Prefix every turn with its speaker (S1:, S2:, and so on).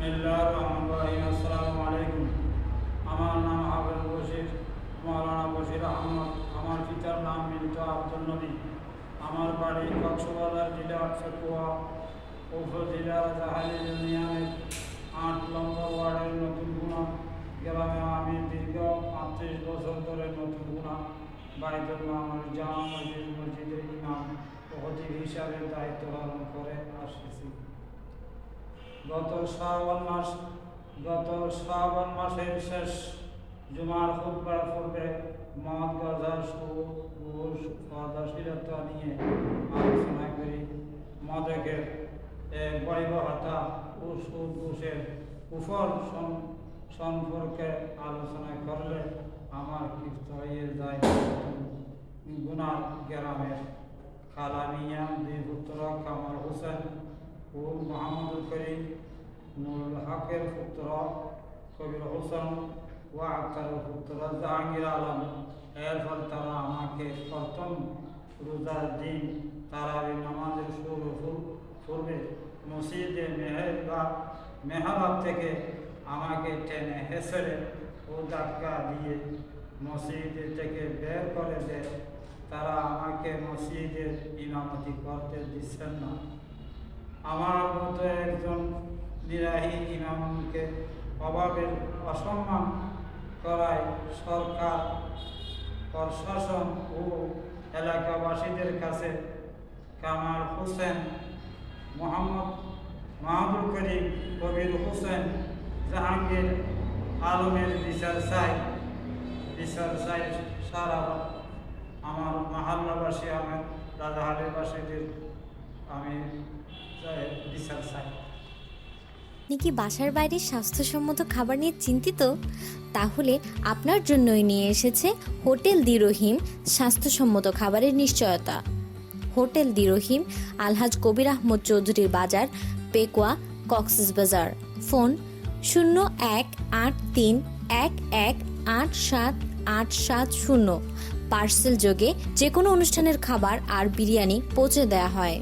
S1: আসসালামু আলাইকুম আমার নাম হাফেজ বশির, মৌলানা বশির আমার পিতার নাম মিন্টু আব্দুল নবী। আমার বাড়ি কক্সবাজার জেলা চকুয়া উপজেলার জাহালি ইউনিয়নের আট নম্বর ওয়ার্ডের নতুন গুণা। গ্রামে আমি দীর্ঘ আটত্রিশ বছর ধরে নতুন গুণা। বাইতুল্লাহ আমার জামা মসজিদ মসজিদের হিসাবে দায়িত্ব পালন করে আসতেছি গত শ্রাবণ মাস গত শ্রাবণ মাসের শেষ জুমার খুববার পূর্বে মদ গাজা নিয়ে আলোচনা করি। মদকের এর বৈবহতা ও সুদ কুফল সম্পর্কে আলোচনা করলে আমার ক্ষিপ্ত হয়ে যায় গুনার গ্রামের খালামিয়া দুই পুত্র কামাল হোসেন। ও মোহাম্মদ করিম, নুরুল হকের পুত্র কবির হোসেন ও আক্তারের পুত্র জাহাঙ্গীর আলম। এরপর তারা আমাকে প্রথম রোজার দিন তারাবি নামাজের শুরু পূর্বে মসজিদে মেহেরবা মেহরাব থেকে আমাকে টেনে হেসড়ে ও ধাক্কা দিয়ে মসজিদে থেকে বের করে দেয়। তারা আমাকে মসজিদের ইমামতি করতে দিচ্ছেন না। আমার মতো একজন নিরাহী ইমামকে অভাবের অসম্মান করায় সরকার, প্রশাসন ও এলাকাবাসীদের কাছে কামাল হোসেন, মোহাম্মদ মাহবুব করিম, কবির হোসেন জাহাঙ্গীর আলমের বিচার চাই। বিচার চাই সারা আমার মহাল্লাবাসী, আমার রাজাহাটের আমি চাই
S2: আপনি কি বাসার বাইরে স্বাস্থ্যসম্মত খাবার নিয়ে চিন্তিত? তাহলে আপনার জন্যই নিয়ে এসেছে হোটেল দি রহিম স্বাস্থ্যসম্মত খাবারের নিশ্চয়তা। হোটেল দি রহিম আলহাজ কবির আহমদ চৌধুরীর বাজার, পেকুয়া, কক্সেস বাজার। ফোন শূন্য এক আট তিন এক এক আট সাত আট সাত শূন্য। পার্সেল যোগে যে কোনো অনুষ্ঠানের খাবার আর বিরিয়ানি পৌঁছে দেওয়া হয়।